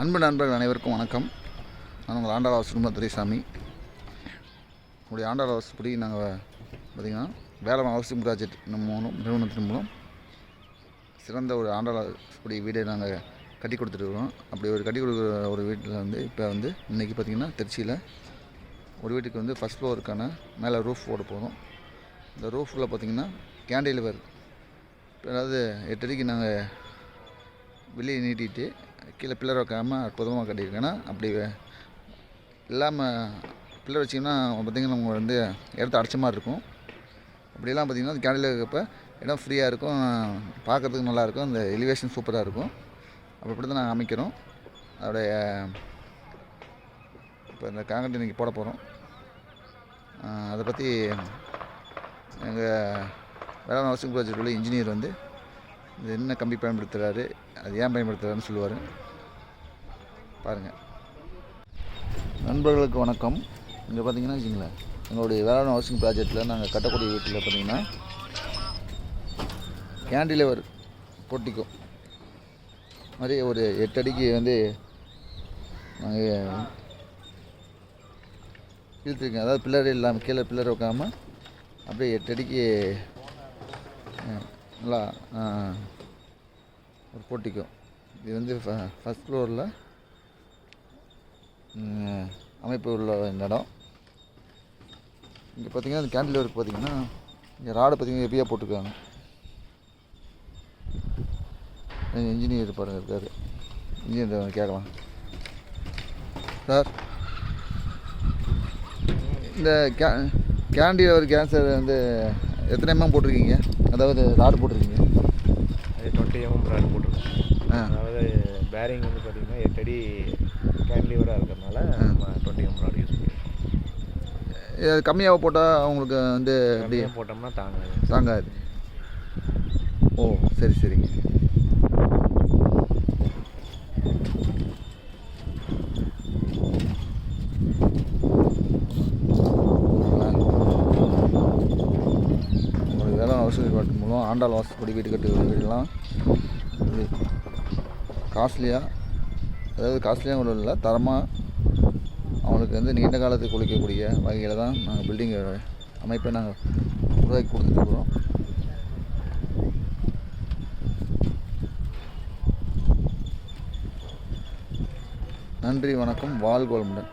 அன்பு நண்பர்கள் அனைவருக்கும் வணக்கம். நான் உங்கள் ஆண்டாள் சுரும துரைசாமி. உங்களுடைய ஆண்டாள் படி நாங்கள் பார்த்திங்கன்னா வேளாண் ஹவுசிங் ப்ராஜெக்ட் மூலம் நிறுவனத்தின் மூலம் சிறந்த ஒரு ஆண்டாள் வீடை நாங்கள் கட்டி கொடுத்துருக்குறோம் அப்படி ஒரு கட்டி கொடுக்குற ஒரு வீட்டில் வந்து இப்போ வந்து இன்றைக்கி பார்த்திங்கன்னா திருச்சியில் ஒரு வீட்டுக்கு வந்து ஃபஸ்ட் ஃப்ளோருக்கான மேலே ரூஃப் போட போகிறோம் இந்த ரூஃபில் பார்த்திங்கன்னா கேண்டிலிவர் அதாவது எட்டடிக்கு நாங்கள் வெளியே நீட்டிட்டு கீழே பில்லர் வைக்காமல் அற்புதமாக கட்டியிருக்கேன் அப்படி இல்லாமல் பில்லர் வச்சிங்கன்னா பார்த்திங்கன்னா நம்ம வந்து இடத்த அடைச்ச மாதிரி இருக்கும். அப்படிலாம் பார்த்திங்கன்னா அந்த கேண்டில் இருக்கப்போ இடம் ஃப்ரீயாக இருக்கும். பார்க்குறதுக்கு நல்லாயிருக்கும் அந்த எலிவேஷன் சூப்பராக இருக்கும். அப்படி இப்படி தான் நாங்கள் அமைக்கிறோம். அதோடைய இப்போ இந்த காங்கிரீட் இன்றைக்கி போட போகிறோம் அதை பற்றி எங்கள் வேளாண் ஹவுசிங் ப்ராஜெக்ட் உள்ள இன்ஜினியர் வந்து இது என்ன கம்பி பயன்படுத்துகிறாரு அது ஏன் பயன்படுத்துகிறாருன்னு சொல்லுவார். பாருங்கள் நண்பர்களுக்கு வணக்கம். இங்கே பார்த்தீங்கன்னா வச்சுங்களேன் எங்களுடைய வேளாண் ஹவுசிங் ப்ராஜெக்டில் நாங்கள் கட்டக்கூடிய வீட்டில் பார்த்தீங்கன்னா கேண்டிலேவர் போட்டிக்கும். மாதிரி ஒரு எட்டு அடிக்கு வந்து நாங்கள் இழுத்துருக்கேன் அதாவது பில்லர் இல்லாமல் கீழே பில்லர் வைக்காமல் அப்படியே எட்டு அடிக்கு நல்லா ஒரு போட்டிக்கும். இது வந்து ஃபஸ்ட் ஃப்ளோரில் அமைப்பு உள்ள இந்த இடம். இங்கே பார்த்தீங்கன்னா இந்த கேண்டில் ஒர்க் பார்த்தீங்கன்னா இங்கே ராடை பார்த்தீங்கன்னா ஹெவியாக போட்டிருக்காங்க. இன்ஜினியர் பாருங்க இருக்காரு. இன்ஜினியர் கேட்கலாம் சார் இந்த கே கேண்டில் கேன்சர் வந்து எத்தனை எம்எம் போட்டிருக்கீங்க? அதாவது ராடு போட்டிருக்கீங்க. அது டுவெண்ட்டி எம்எம் ப்ராட் போட்டிருக்கோம். ஆ. அதாவது பேரிங் வந்து பார்த்தீங்கன்னா எட்டு அடி கேன்லிவராக இருக்கிறதுனால நம்ம டுவெண்ட்டி எம் ப்ராட் யூஸ் இது கம்மியாக போட்டால் அவங்களுக்கு வந்து கம்மியாக போட்டோம்னா தாங்காது. தாங்காது. ஓ சரி சரிங்க. வாசல் வேளாண் மூலம் ஆண்டாள் வாசப்படி வீடு கட்டு வீடெல்லாம் இது காஸ்ட்லியாக அதாவது காஸ்ட்லியாக ஒன்றும் இல்லை தரமாக அவங்களுக்கு வந்து நீண்ட காலத்துக்கு குளிக்கக்கூடிய வகையில் தான் நாங்கள் பில்டிங் அமைப்பை நாங்கள் உருவாக்கி கொடுத்துட்ருக்குறோம் நன்றி வணக்கம் வாழ்கோல்முடன்